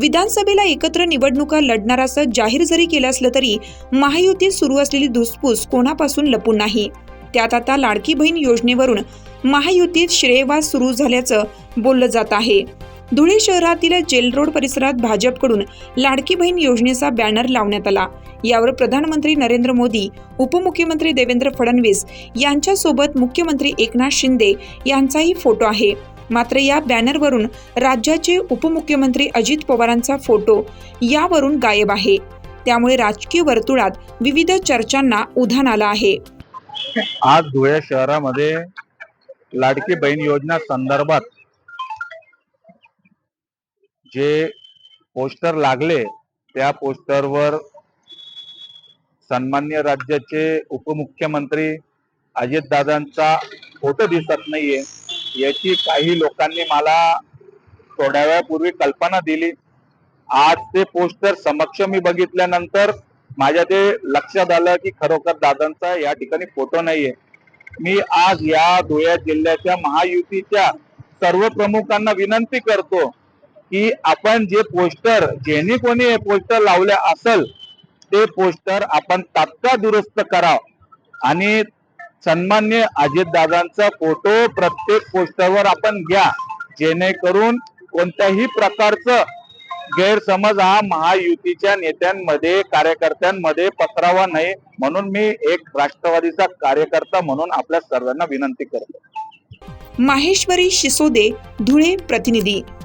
विधानसभेला एकत्र निवडणुका लढणार असं जाहीर जरी केलं असलं तरी महायुतीत सुरू असलेली धुसफूस कोणापासून लपून नाही. त्यात आता लाडकी बहीण योजनेवरून महायुतीत श्रेयवाद सुरू झाल्याचं बोललं जात आहे. धुळे शहरातील जेल रोड परिसरात भाजपकडून लाडकी बहीण योजनेचा बॅनर लावण्यात आला. यावर प्रधानमंत्री नरेंद्र मोदी उपमुख्यमंत्री देवेंद्र फडणवीस यांच्यासोबत मुख्यमंत्री एकनाथ शिंदे यांचाही फोटो आहे. मात्र या बॅनरवरून राज्याचे उपमुख्यमंत्री अजित पवारांचा फोटो यावरून गायब आहे. त्यामुळे राजकीय वर्तुळात विविध चर्चांना उधाण आलं आहे. आज धुळे शहरामध्ये लाडकी बहीण योजना संदर्भात जे पोस्टर लागले त्या पोस्टरवर सन्मान्य राज्याचे उपमुख्यमंत्री अजितदादांचा फोटो दिसत नाहीये. याची काही लोकांनी मला थोड्या वेळापूर्वी कल्पना दिली. आज ते पोस्टर समक्ष मी बघितल्यानंतर माझ्या ते लक्षात आलं की खरोखर दादांचा या ठिकाणी फोटो नाहीये. मी आज या धुळे जिल्ह्याच्या महायुतीच्या सर्व प्रमुखांना विनंती करतो की आपण जे पोस्टर ज्यांनी कोणी हे पोस्टर लावले असेल ते पोस्टर आपण तात्काळ दुरुस्त कराव. आणि सन्मान्य अजितदादांचा फोटो प्रत्येक पोस्टरवर आपण घ्या. जेणेकरून कोणत्याही प्रकारचं गैरसमज हा महायुतीच्या नेत्यांमध्ये कार्यकर्त्यांमध्ये पसरावा नाही म्हणून मी एक राष्ट्रवादीचा कार्यकर्ता म्हणून आपल्या सर्वांना विनंती करतो. माहेश्वरी शिसोदे धुळे प्रतिनिधी.